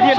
Dia.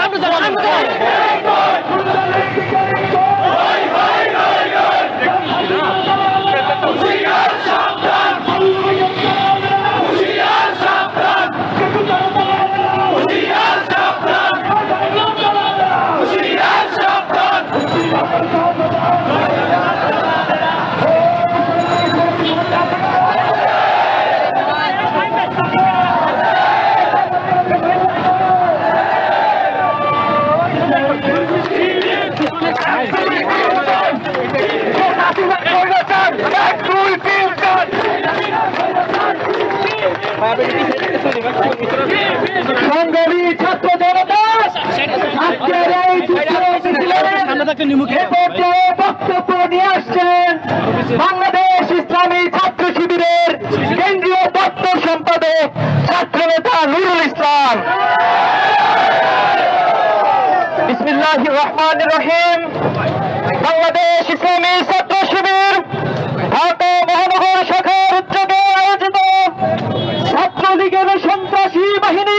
ছাত্র জনতা বক্তব্য নিয়ে আসছেন বাংলাদেশ ইসলামী ছাত্র শিবিরের কেন্দ্রীয় দপ্তর সম্পাদক ছাত্র নেতা নুরুল ইসলাম। রহমান রহিম। বাংলাদেশ ইসলামী ছাত্র শিবির ছাত্রলীগের সন্ত্রাসী বাহিনী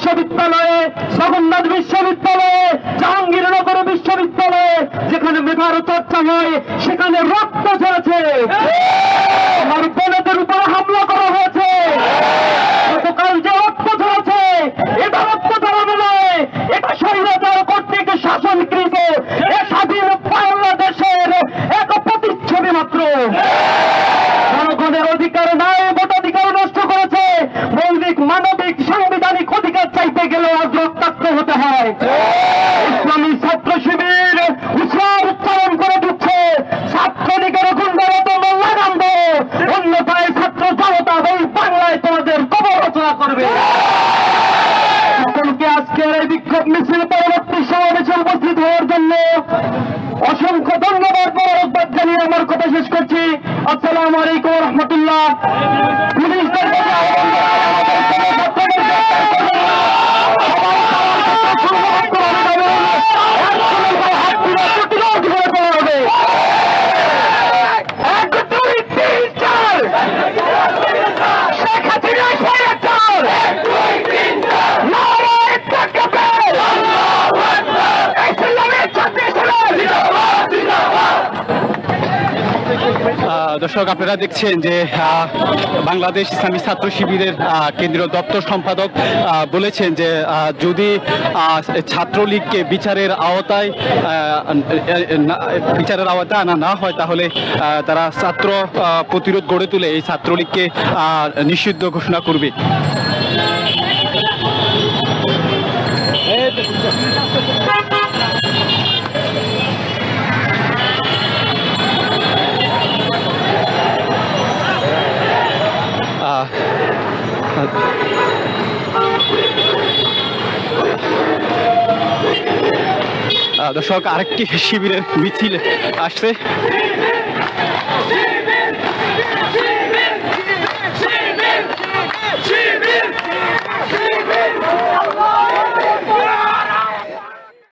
বিশ্ববিদ্যালয়ে জগন্নাথ বিশ্ববিদ্যালয়ে জাহাঙ্গীরনগর বিশ্ববিদ্যালয়ে যেখানে মেধার চর্চা হয় সেখানে রক্ত ঝরেছে। হতে হয়। ইসলামী ছাত্র শিবির উৎসাহ উচ্চারণ করে দিচ্ছে। ছাত্রলীগের গুন্ডারা তো লাগান্দ অন্যথায় ছাত্র জনতা এই বাংলায় তোমাদের কবর রচনা করবে। সকলকে আজকের এই বিক্ষোভ মিছিল পরবর্তী সমাবেশে উপস্থিত হওয়ার জন্য অসংখ্য ধন্যবাদ মোবারকবাদ জানিয়ে আমার কথা শেষ করছি। আসসালামু আলাইকুম রহমতুল্লাহ। পুলিশদের দর্শক, আপনারা দেখছেন যে বাংলাদেশ ইসলামী ছাত্র শিবিরের কেন্দ্রীয় দপ্তর সম্পাদক বলেছেন যে যদি ছাত্রলীগকে বিচারের আওতায় বিচারের আওতায় আনা না হয়, তাহলে তারা ছাত্র প্রতিরোধ গড়ে তুলে এই ছাত্রলীগকে নিষিদ্ধ ঘোষণা করবে। দর্শক আরেকটি শিবিরের মিছিল আসছে।